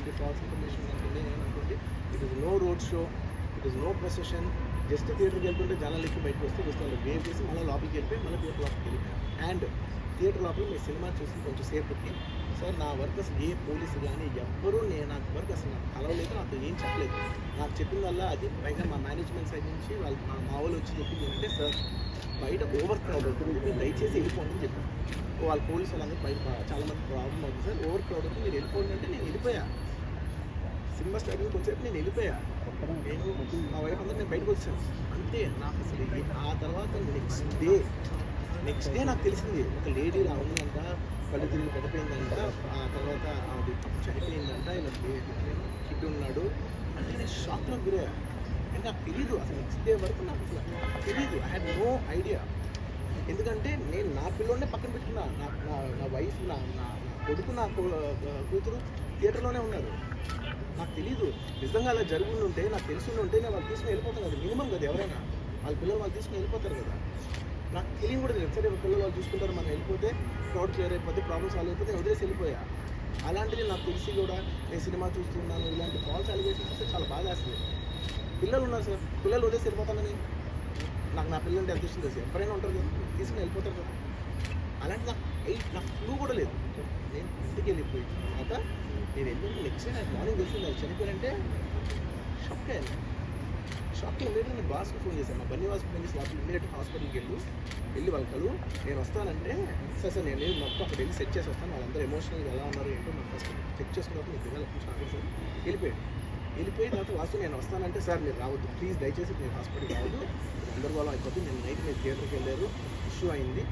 ఉందనుకోండి falls information ఉందనుకోండి ఏమనుకోండి it is no road show it is no procession just థియేటర్కి వెళ్తుంటే జనాలు ఎక్కి బయటకు వస్తే జస్ట్ వాళ్ళు వేవ్ చేసి మళ్ళీ లోపలికి వెళ్ళిపోయి మళ్ళీ థియేటర్ లోపలికి వెళ్ళిపోయాం అండ్ థియేటర్ లోపల మీ సినిమా చూసి కొంచెం సేపటికి సార్ నా వర్క్ ఏ పోలీసు కానీ ఎవ్వరూ నేను నాకు వర్క్ అసలు నాకు కలవలేదు నాకు ఏం చెప్పలేదు. నాకు చెప్పిన వల్ల అది పైగా మా మేనేజ్మెంట్ సైడ్ నుంచి వాళ్ళు మా మా వాళ్ళు వచ్చి చెప్పింది ఏంటంటే సార్ బయట ఓవర్ క్రౌడ్ అవుతుంది. మీరు దయచేసి వెళ్ళిపోండి అని చెప్పారు. వాళ్ళ పోలీసు వాళ్ళందరూ బయట చాలా మంది ప్రాబ్లం అవుతుంది. సార్ ఓవర్ క్రౌడ్ అవుతుంది. మీరు వెళ్ళిపోండి అంటే నేను వెళ్ళిపోయా. సినిమా స్టార్టింగ్ కొంచెంసేపు నేను వెళ్ళిపోయా. నేను మా వైఫ్ అందరూ నేను బయటకు వచ్చాను. అంతే నాకు అసలు ఆ తర్వాత నెక్స్ట్ డే నెక్స్ట్ డే నాకు తెలిసింది. ఒక లేడీ ఇలా ఉందంట. కళ్ళు తిరిగి పడిపోయిందంట. ఆ తర్వాత అది చనిపోయిందంట. ఆయన కిడ్ ఉన్నాడు. అంటే నేను షాక్లో గురయ్యా అంటే నాకు తెలియదు అసలు నెక్స్ట్ డే వరకు నాకు అసలు తెలియదు ఐ హ్యాడ్ నో ఐడియా ఎందుకంటే నేను నా పిల్లోనే పక్కన పెట్టుకున్నా. నా నా వైఫ్ నా నా కొడుకు నా కూతురు థియేటర్లోనే ఉన్నారు. నాకు తెలీదు. నిజంగా అలా జరుగుతుంటే ఉంటే నాకు తెలిసి ఉంటే నేను వాళ్ళు తీసుకుని వెళ్ళిపోతాను కదా. మినిమం కదా ఎవరైనా. వాళ్ళ పిల్లలు వాళ్ళు తీసుకుని వెళ్ళిపోతారు కదా. నాకు తెలియదు కూడా లేదు సరే పిల్లలు వాళ్ళు చూసుకుంటారు మనం వెళ్ళిపోతే క్రౌడ్ క్లియర్ అయిపోతే ప్రాబ్లమ్ సాల్వ్ అయిపోతే వదిలేసి వెళ్ళిపోయా? అలాంటిది నాకు తెలిసి కూడా నేను సినిమా చూస్తున్నాను ఇలాంటి ఫాల్స్ అలిగేషన్స్ వస్తే చాలా బాధ వేస్తుంది. పిల్లలు ఉన్నారు సార్. పిల్లలు వదిలేసి వెళ్ళిపోతానని నాకు నా పిల్లలు అంటే ఎంత ఇష్టం తెలుసు? ఎప్పుడైనా ఉంటారు కదా తీసుకుని వెళ్ళిపోతారు కదా. అలాంటి నాకు ఎయిట్ నాకు క్లూ కూడా లేదు. నేను ఇంటికి వెళ్ళిపోయి తర్వాత నేను వెళ్ళిన నెక్స్ట్ నాకు మార్నింగ్ తెలిసింది చనిపోయినంటే చనిపోయారంటే షాక్ అయ్యాను షాక్కి వెళ్ళి నేను బాస్కి ఫోన్ చేశాను. మా బన్నీ వాస్కి ఫోన్ చేసి వాళ్ళు ఇమీడియట్ హాస్పిటల్కి వెళ్ళు వెళ్ళి వాళ్ళు నేను వస్తానంటే సార్ సార్ నేను మొత్తం అక్కడ వెళ్ళి సెట్ చేసి వస్తాను. వాళ్ళందరూ ఎమోషనల్గా ఎలా ఉన్నారు ఏంటో నాకు ఫస్ట్ చెక్ చేసుకున్నప్పుడు నేను పిల్లలకు షాక్ సార్. వెళ్ళిపోయాడు వెళ్ళిపోయిన తర్వాత వాసు నేను వస్తానంటే సార్ మీరు రావద్దు. ప్లీజ్ దయచేసి మీరు హాస్పిటల్కి రావద్దు. గందరగోళం అయిపోతుంది నేను నైట్ మీరు థియేటర్కి వెళ్ళారు. ఇష్యూ అయింది.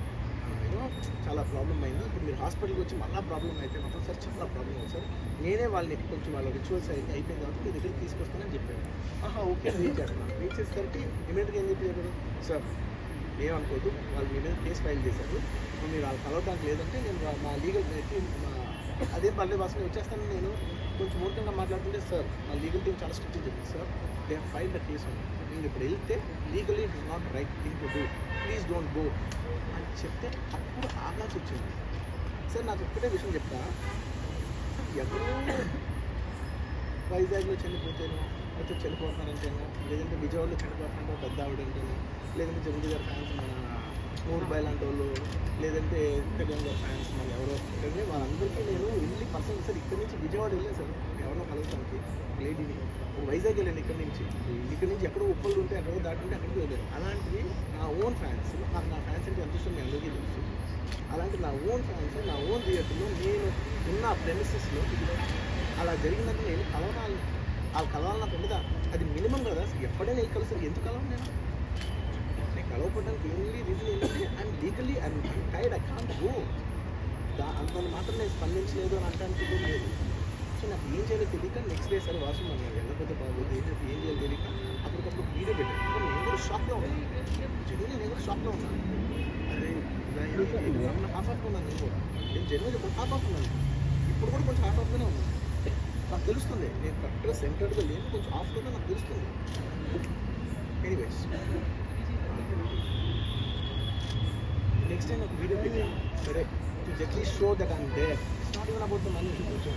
నేను చాలా ప్రాబ్లం అయింది. ఇప్పుడు మీరు హాస్పిటల్కి వచ్చి మళ్ళీ ప్రాబ్లం అయితే మాత్రం సార్ చాలా ప్రాబ్లం అవుతుంది సార్. నేనే వాళ్ళని కొంచెం వాళ్ళ రిచువల్స్ అయితే అయిపోయిన తర్వాత మీ దగ్గరికి తీసుకొస్తానని చెప్పాను ఆహా ఓకే వెయిట్ చేస్తున్నాను వెయిట్ చేసేసరికి ఇమీడియట్గా ఏం చెప్పారు? సార్ ఏమనుకోదు వాళ్ళు మీ మీద కేసు ఫైల్ చేశారు. ఇప్పుడు మీరు వాళ్ళు కలవడానికి లేదంటే నేను మా లీగల్ టీమ్ మా అదే పల్లె భాషలో వచ్చేస్తాను నేను కొంచెం మూర్ఖంగా మాట్లాడుతుంటే సార్ మా లీగల్ టీం చాలా స్ట్రిక్ట్ చెప్పింది sir. They file the case నేను ఇప్పుడు వెళ్తే legally it is not right thing to do please don't go అని చెప్తే అప్పుడు ఆగాల్సి వచ్చింది సార్ నాకు ఒక్కటే విషయం చెప్తా. ఎవరు వైజాగ్లో చనిపోతేనో లేకపోతే చనిపోతున్నారంటేనో లేదంటే విజయవాడలో చనిపోతున్నారో పెద్ద ఆవిడంటేనో లేదంటే జగన్ గారు ఫ్యాన్స్ మన నూరుబాయ్ లాంటి వాళ్ళు లేదంటే కళ్యాణ్ ఫ్యాన్స్ మన ఎవరో అంటే వాళ్ళందరికీ నేను వెళ్ళి పర్సన్ సార్ ఇక్కడి నుంచి విజయవాడ వెళ్ళాను సార్. ఎవరో కలుగుతానికి లేడీని వైజాగ్ వెళ్ళాను ఇక్కడి నుంచి. ఇక్కడి నుంచి ఎక్కడో ఉప్పలు ఉంటే ఎక్కడో దాటుంటే అక్కడికి వెళ్ళాను. అలాంటివి నా ఓన్ ఫ్యాన్స్ నాకు నా ఫ్యాన్స్ అంటే ఎంత ఇష్టం మీ అందరికీ తెలుసు. అలాంటి నా ఓన్ ఫ్యాన్స్ నా ఓన్ థియేటర్లో నేను ఉన్న ప్రెమిసెస్లో అలా జరిగినందుకు నేను కలవాలి వాళ్ళు కలవాలి నాకు ఉండదా? అది మినిమం కదా ఎప్పుడైనా వెళ్ళి కలుస్తారు ఎందుకు కలవాలి నేను? కలవపడడానికి ఓన్లీ రీజన్ ఏంటంటే I'm legally I'm tired I can't go దా అంత మాత్రం నేను స్పందించలేదు అని అంటానికి లేదు. సో నాకు ఏం చేయాలో తెలియక నెక్స్ట్ డే సరే వాసు మనం వెళ్ళకపోతే బాగోదు ఏం చెప్పి ఏం చేయాలో తెలియక అప్పటికప్పుడు వీడియో పెట్టాను నేను కూడా షాక్లో ఉన్నాను. జనువుని నేను కూడా షాక్లో ఉన్నాను. అరే హాఫ్ ఆఫ్ ఉన్నాను నేను కూడా. నేను చెప్పి హాఫ్ ఆఫ్ ఉన్నాను. ఇప్పుడు కూడా కొంచెం హాఫ్ ఆఫ్గానే ఉన్నాను. నాకు తెలుస్తుంది. నేను కరెక్ట్గా సెంటర్గా లేని కొంచెం ఆఫ్లోనే నాకు తెలుస్తుంది. ఎనీవేస్ నెక్స్ట్ టైం ఒక వీడియో సరే to just show that I'm there it's not even about the money it's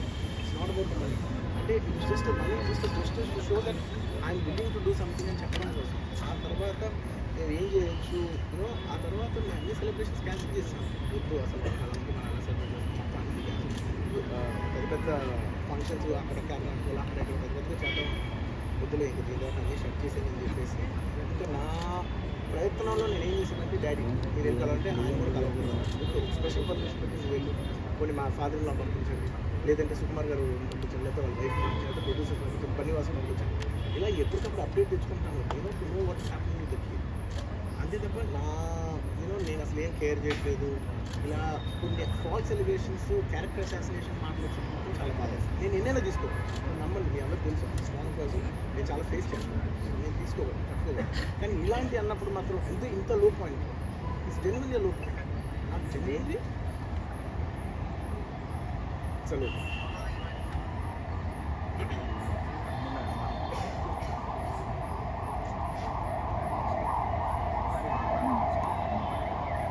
not about the money అంటే it's just money just just to show that I'm willing to do something అని చెప్పడం కోసం ఆ తర్వాత నేను ఏం చేయొచ్చు యూనో ఆ తర్వాత నేను అన్ని సెలబ్రేషన్స్ క్యాన్సిల్ చేసాను ఇప్పుడు అసలు అలాంటి మన అలా సెలబ్రేట్ మొత్తం పెద్ద పెద్ద ఫంక్షన్స్ అక్కడ కర్ణాటకలో అక్కడ పెద్ద పెద్ద చేద్దాం. వద్దులే ఇంక దీని తర్వాత అన్నీ షట్ చేసేది చెప్పేసి. ఇంకా నా ప్రయత్నంలో నేను ఏం చేశానంటే డాడీ మీరు వెళ్ళి కలవంటే ఆయన కూడా కలవకూడదు స్పెషల్ పర్మిషన్ పెట్టి వెళ్ళి. కొన్ని మా ఫాదర్ ఇలా పంపించండి. లేదంటే సుకుమార్ గారు పంపించండి. లేకపోతే వాళ్ళ వైఫ్ పంపించండి. లేకపోతే ప్రొడ్యూసర్ పంపించండి. పనివాసం పంపించండి. ఇలా ఎప్పటికప్పుడు అప్డేట్ తెచ్చుకుంటాను. నేను నో వాట్ హ్యాపెనింగ్ అంతే తప్ప నా యూనో నేను అసలు ఏం కేర్ చేయట్లేదు. ఇలా కొన్ని ఫాల్స్ ఎలిగేషన్స్ క్యారెక్టర్ అసాసినేషన్ మాటలు వచ్చినప్పుడు చాలా బాధ వేస్తుంది. నేను ఎన్నైనా తీసుకోను నమ్మండి మీ అందరూ తెలుసు. స్ట్రాంగ్ పర్సన్ నేను చాలా ఫేస్ చేస్తాను నేను తీసుకోగలను తక్కువ కానీ ఇలాంటి అన్నప్పుడు మాత్రం ఎంత ఇంత low point it's genuinely low point నాకు జెన్యున్లీ అసలు